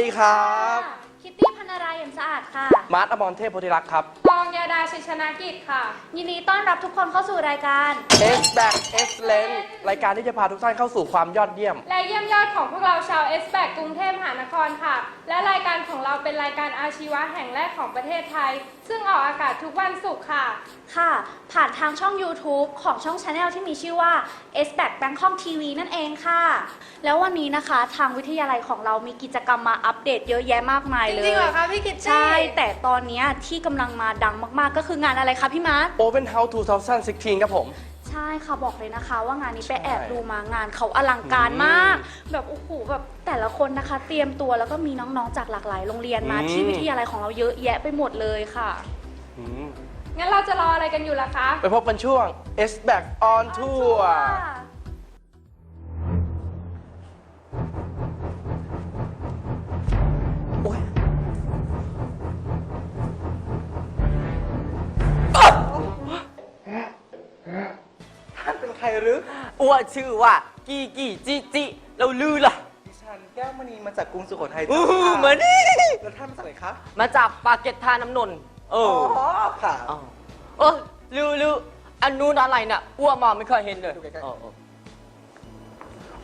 ดีครับ คิตตี้พันนารายเอี่ยมสะอาดค่ะ มาร์ทอมรเทพโพธิรักษ์ครับตองยาดาชัยชนะกิจค่ะ ยินดีต้อนรับทุกคนเข้าสู่รายการ S Back Excellent รายการที่จะพาทุกท่านเข้าสู่ความยอดเยี่ยม และเยี่ยมยอดของพวกเราชาวเอสแบกกรุงเทพมหานครค่ะ และรายการของเราเป็นรายการอาชีวะแห่งแรกของประเทศไทย ซึ่งออกอากาศทุกวันศุกร์ค่ะ ค่ะ ผ่านทางช่อง YouTube ของช่อง Channel ที่มีชื่อว่า S Back Bangkok TV นั่นเองค่ะ แล้ววันนี้นะคะทางวิทยาลัยของเรามีกิจกรรมมาอัปเดตเยอะแยะมากมายจเลยริงๆเหรอคะพี่คิตตี้ ใช่ แต่ตอนเนี้ยที่กำลังมาดังมากๆ ก็คืองานอะไรคะพี่มาร์ท Open House 2016 ครับผม ใช่ค่ะบอกเลยนะคะ ว่างานนี้ไปใช่แอบดูมางานเขาอลังการมาก แบบโอ้โหแบบแต่ละคนนะคะ เตรียมตัวแล้วก็มีน้องๆจากหลากหลายโรงเรียนมาอืม ที่วิทยาลัยของเราเยอะแยะไปหมดเลยค่ะ อืมงั้นเราจะรออะไรกันอยู่ล่ะคะ ไปพบกันช่วง S Back on Tour โใครหรืออ้วชื่อว่ากีกีจิจิเราลือล่ะดิฉันแก้วมณีมาจากกรุงสุโขทัยอู้เจ้าหูค่ะเหมือนนี่ แล้วท่านมาจากไหนครับมาจากปากเกร็ดทาน้ำนนท์เออ๋ออค่ะอเออลือลืออันนู้นอะไรน่ะอ้วมองไม่เคยเห็นเลยดูใกล้ๆ เออเออ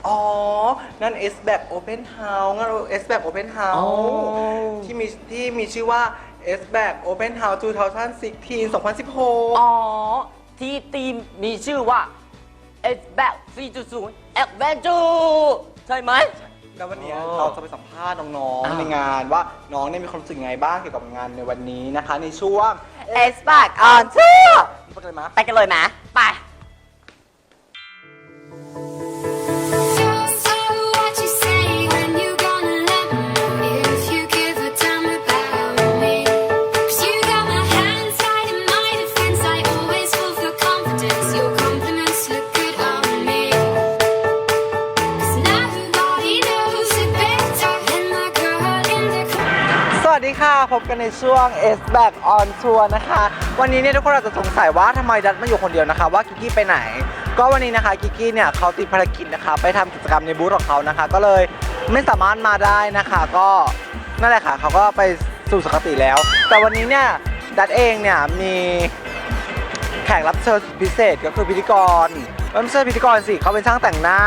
อ๋อ นั่น S back open house งั้น S back open อ๋อ house ที่มีที่มีชื่อว่า S back open house 2016 2016 อ๋อ ที่ทีมมีชื่อว่า S Back 4.0 Adventure ใช่ไหม แล้ววันนี้อ๋อเราจะไปสัมภาษณ์น้องอ่า ๆในงานว่าน้องเนี่ยมีความรู้สึกยังไงบ้างเกี่ยวกับงานในวันนี้นะคะ ในช่วง S Back on Tour ไปกันเลยมะ ไปกันเลยไหมไป ค่ะ พบกันในช่วง S back on tour นะคะ วันนี้เนี่ยทุกคนอาจจะสงสัยว่าทำไมดัดมาอยู่คนเดียวนะคะ ว่ากิกกี้ไปไหน ก็วันนี้นะคะกิกกี้เนี่ยเขาติดภารกิจนะคะ ไปทำกิจกรรมในบูธของเขานะคะ ก็เลยไม่สามารถมาได้นะคะ ก็นั่นแหละค่ะเขาก็ไปสู่สุคติแล้ว แต่วันนี้เนี่ยดัดเองเนี่ยมีแขกรับเชิญพิเศษก็คือพิธีกรไม่ใช่พิธีกรสิเขาเป็นช่างแต่งหน้า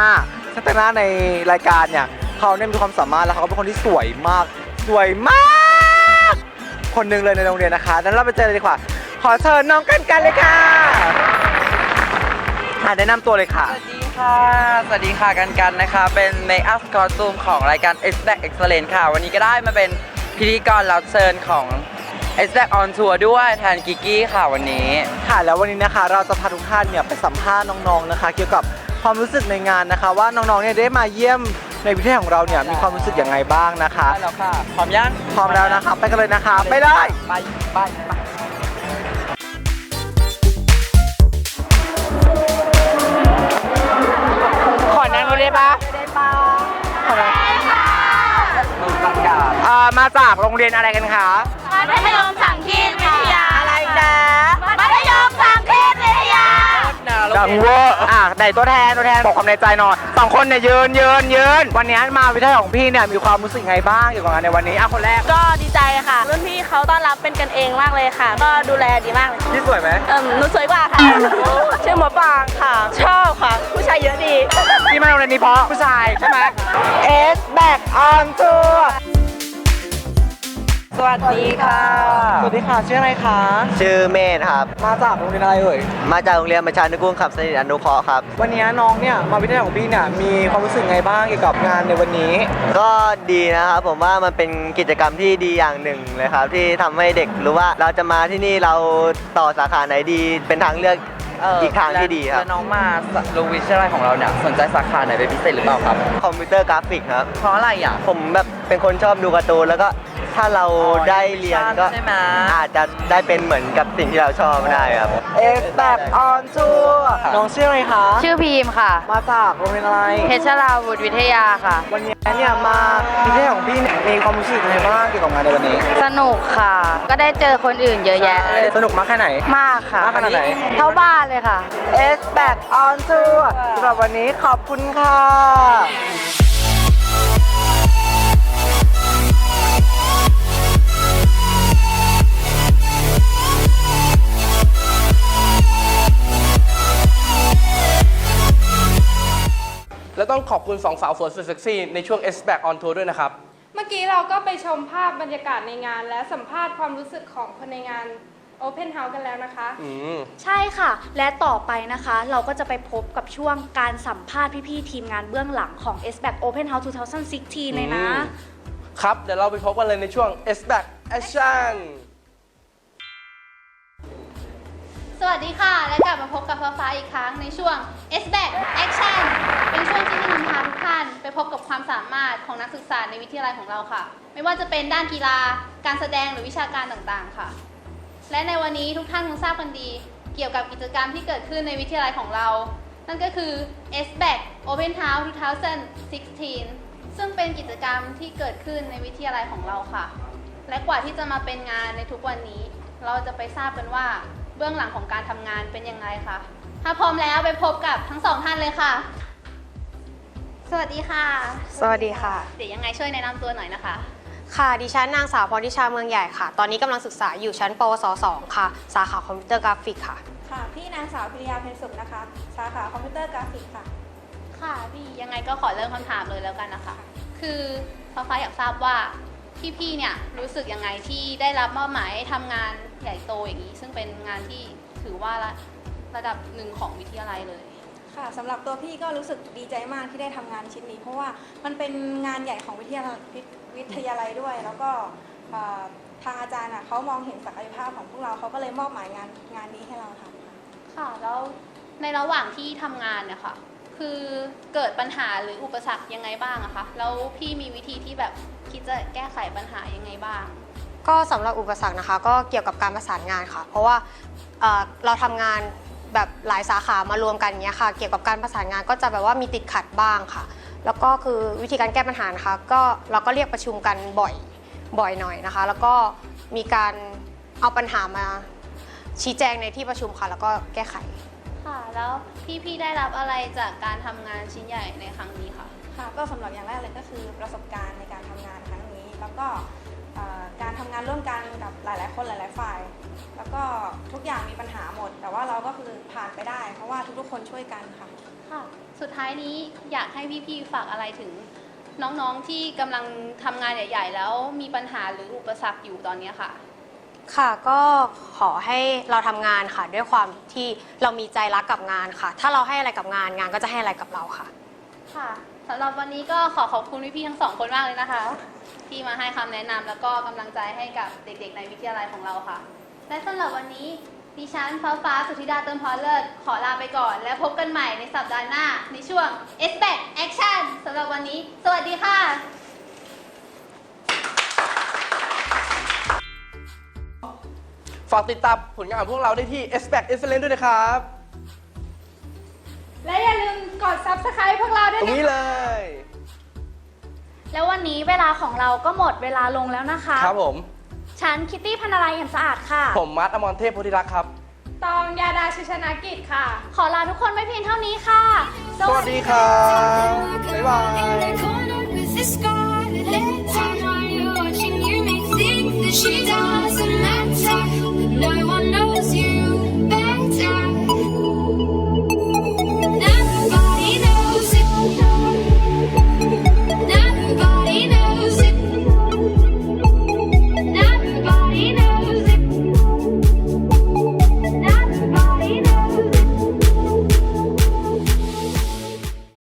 ช่างแต่งหน้าในรายการเนี่ยเขาเนี่ยมีความสามารถแล้วเขาก็เป็นคนที่สวยมาก สวยมาก คนหนึ่งเลยในโรงเรียนนะคะนั้นเราไปเจอเลยดีกว่า ขอเชิญน้องกันกันเลยค่ะอะแนะนำตัวเลยค่ะ สวัสดีค่ะ สวัสดีค่ะกันกันนะคะ เป็นเมคอัพคอสตูมของรายการ X Back Excellent ค่ะ วันนี้ก็ได้มาเป็นพิธีกรรับเชิญของ X Back on Tour ด้วยแทนกิกกี้ค่ะวันนี้ ค่ะแล้ววันนี้นะคะเราจะพาทุกท่านเนี่ยไปสัมภาษณ์น้องๆนะคะ เกี่ยวกับความรู้สึกในงานนะคะ ว่าน้องๆเนี่ยได้มาเยี่ยม ในวิทยาของเราเนี่ยมีความรู้สึกยังไงบ้างนะคะ ได้แล้วค่ะพร้อมยังพร้อมแล้วนะคะ ไปกันเลยนะคะ ไปเลยไปไปไปขอนั่งได้ปะได้ปะขอนั่งมึงประกาศอ่ามาจากโรงเรียนอะไรกันคะ มัธยมสังคีตวิทยาอะไรจ๊ะมัธยมสังคีตวิทยาดังเวอร์อะไหนตัวแทนตัวแทนบอกความในใจหน่อย สองคนเนี่ยยืนยืนยืนวันนี้มาวิทยาของพี่เนี่ยมีความรู้สึกไงบ้างเกี่ยวกับงานในวันนี้อะคนแรกก็ดีใจค่ะ รุ่นพี่เขาต้อนรับเป็นกันเองมากเลยค่ะ ก็ดูแลดีมากเลยพี่สวยไหมเอ่มหนูสวยกว่าค่ะชื่อหมอปางค่ะ ชอบค่ะ ผู้ชายเยอะดีที่มาโรงเรียนนี้เพราะผู้ชายใช่ไหม S back on tour สวัสดีค่ะ สวัสดีค่ะ ชื่ออะไรคะ ชื่อเมธครับ มาจากโรงเรียนอะไรเอ่ย มาจากโรงเรียนประชานุกูลขับสนิทอนุเคราะห์ครับ วันนี้น้องเนี่ยมาวิทยาของพี่เนี่ยมีความรู้สึกไงบ้างเกี่ยวกับงานในวันนี้ ก็ดีนะครับผมว่ามันเป็นกิจกรรมที่ดีอย่างหนึ่งเลยครับ ที่ทำให้เด็กรู้ว่าเราจะมาที่นี่เราต่อสาขาไหนดีเป็นทางเลือกเอีกทางที่ดีครับแล้วน้องมาโรงวิทยาลัยของเราเนี่ยสนใจสาขาไหนเป็นพิเศษหรือเปล่าครับ คอมพิวเตอร์กราฟิกครับ เพราะอะไรอะ ผมแบบเป็นคนชอบดูการ์ตูนแล้วก็ ถ้าเราอ๋อได้เรียนก็ใช่ไหม อาจจะได้เป็นเหมือนกับสิ่งที่เราชอบได้ครับ S back on tour น้องชื่ออะไรคะ ชื่อพีมค่ะ มาจากโรงเรียนอะไร เพชรราวุฒิวิทยาค่ะ วันนี้เนี่ยมาวิทยาของพี่เนี่ยมีความรู้สึกยังไงบ้างเกี่ยวกับงานในวันนี้สนุกค่ะ ก็ได้เจอคนอื่นเยอะแยะเลยสนุกมากแค่ไหน มากค่ะมากขนาดไหน เท่าบ้านเลยค่ะ S back on tour สำหรับวันนี้ขอบคุณค่ะ ต้องขอบคุณสองสาวสวยสุดเซ็กซี่ในช่วง S Back on Tour ด้วยนะครับ เมื่อกี้เราก็ไปชมภาพบรรยากาศในงาน และสัมภาษณ์ความรู้สึกของคนในงาน Open House กันแล้วนะคะ อืม ใช่ค่ะ และต่อไปนะคะ เราก็จะไปพบกับช่วงการสัมภาษณ์พี่ๆทีมงานเบื้องหลังของ S Back Open House 2016 เลยนะ อืม ครับ เดี๋ยวเราไปพบกันเลยในช่วง S Back Action สวัสดีค่ะ และกลับมาพบกับฟ้าฟ้าอีกครั้งในช่วง S Back Action เป็นช่วงที่ จะนำพาทุกท่านไปพบกับความสามารถของนักศึกษาในวิทยาลัยของเราค่ะ ไม่ว่าจะเป็นด้านกีฬา การแสดงหรือวิชาการต่างๆค่ะ และในวันนี้ทุกท่านคงทราบกันดี เกี่ยวกับกิจกรรมที่เกิดขึ้นในวิทยาลัยของเรา นั่นก็คือ S b a c Open House 2016 ซึ่งเป็นกิจกรรมที่เกิดขึ้นในวิทยาลัยของเราค่ะ และกว่าที่จะมาเป็นงานในทุกวันนี้ เราจะไปทราบกันว่าเบื้องหลังของการทำงานเป็นยังไงคะถ้าพร้อมแล้วไปพบกับทั้งสองท่านเลยค่ะ สวัสดีค่ะ สวัสดีค่ะ เดี๋ยวยังไงช่วยแนะนำตัวหน่อยนะคะ ค่ะดิฉันนางสาวพรทิชาเมืองใหญ่ค่ะ ตอนนี้กำลังศึกษาอยู่ชั้นปวส 2 ค่ะ สาขาคอมพิวเตอร์กราฟิกค่ะ ค่ะ พี่นางสาวพิริยาเพนสุขนะคะ สาขาคอมพิวเตอร์กราฟิกค่ะ ค่ะพี่ยังไงก็ขอเริ่มคำถามเลยแล้วกันนะคะ คือฟ้าฟ้าอยากทราบว่าพี่ๆเนี่ยรู้สึกยังไงที่ได้รับมอบหมายให้ทำงานใหญ่โตอย่างนี้ ซึ่งเป็นงานที่ถือว่าระระดับหนึ่งของวิทยาลัยเลย ค่ะสำหรับตัวพี่ก็รู้สึกดีใจมากที่ได้ทำงานชิ้นนี้ เพราะว่ามันเป็นงานใหญ่ของวิทยาลัยวิทยาลัยด้วย แล้วก็เอ่อทางอาจารย์อะเขามองเห็นศักยภาพของพวกเราเขาก็เลยมอบหมายงานงานนี้ให้เราทำค่ะ ค่ะแล้วในระหว่างที่ทำงานเนี่ยค่ะ คือเกิดปัญหาหรืออุปสรรคยังไงบ้างอะคะแล้วพี่มีวิธีที่แบบคิดจะแก้ไขปัญหายังไงบ้าง ก็สำหรับอุปสรรคนะคะ ก็เกี่ยวกับการประสานงานค่ะ เพราะว่าเอ่อเราทำงาน แบบหลายสาขามารวมกันเนี้ยค่ะ เกี่ยวกับการประสานงานก็จะแบบว่ามีติดขัดบ้างค่ะ แล้วก็คือวิธีการแก้ปัญหานะคะก็เราก็เรียกประชุมกันบ่อยบ่อยหน่อยนะคะ แล้วก็มีการเอาปัญหามาชี้แจงในที่ประชุมค่ะ แล้วก็แก้ไข ค่ะ แล้วพี่ๆได้รับอะไรจากการทำงานชิ้นใหญ่ในครั้งนี้คะ ค่ะก็สำหรับอย่างแรกเลยก็คือประสบการณ์ในการทำงานครั้งนี้ แล้วก็เอ่อ การทำงานร่วมกันกับหลาย ๆ คนหลาย ๆ ฝ่าย แล้วก็ทุกอย่างมีปัญหาหมด แต่ว่าเราก็คือผ่านไปได้ เพราะว่าทุก ๆ คนช่วยกันค่ะค่ะ สุดท้ายนี้อยากให้พี่ๆฝากอะไรถึงน้อง ๆ ที่กำลังทำงานใหญ่ ๆ แล้วมีปัญหาหรืออุปสรรคอยู่ตอนเนี้ยค่ะ ค่ะก็ขอให้เราทำงานค่ะ ด้วยความที่เรามีใจรักกับงานค่ะ ถ้าเราให้อะไรกับงานงานก็จะให้อะไรกับเราค่ะ ค่ะ สำหรับวันนี้ก็ขอขอบคุณพี่ๆทั้งสองคนมากเลยนะคะ ที่มาให้คำแนะนำแล้วก็กำลังใจให้กับเด็กๆ ในวิทยาลัยของเราค่ะ และสำหรับวันนี้ดิฉันฟ้าฟ้าสุธิดาเติมพรเลิศขอลาไปก่อน และพบกันใหม่ในสัปดาห์หน้า ในช่วง S Back Action สำหรับวันนี้ สวัสดีค่ะ ฝากติดตามผลงานของพวกเราได้ที่ S Back Excellence ด้วยนะครับ และอย่าลืมกด subscribe พวกเราด้วยตรงนะนี้คะเลยแล้ววันนี้เวลาของเราก็หมดเวลาลงแล้วนะคะครับผม ฉันคิตตี้พันอะไรแห่งสะอาดค่ะ ผมมัดอมรเทพโพธิรักษ์ครับ ตองยาดาชิชนากิจค่ะ ขอลาทุกคนไม่เพียงเท่านี้ค่ะ สวัสดีครับ บ๊ายบาย In the corner with the scarlet letter, while you're watching, you may think that she died.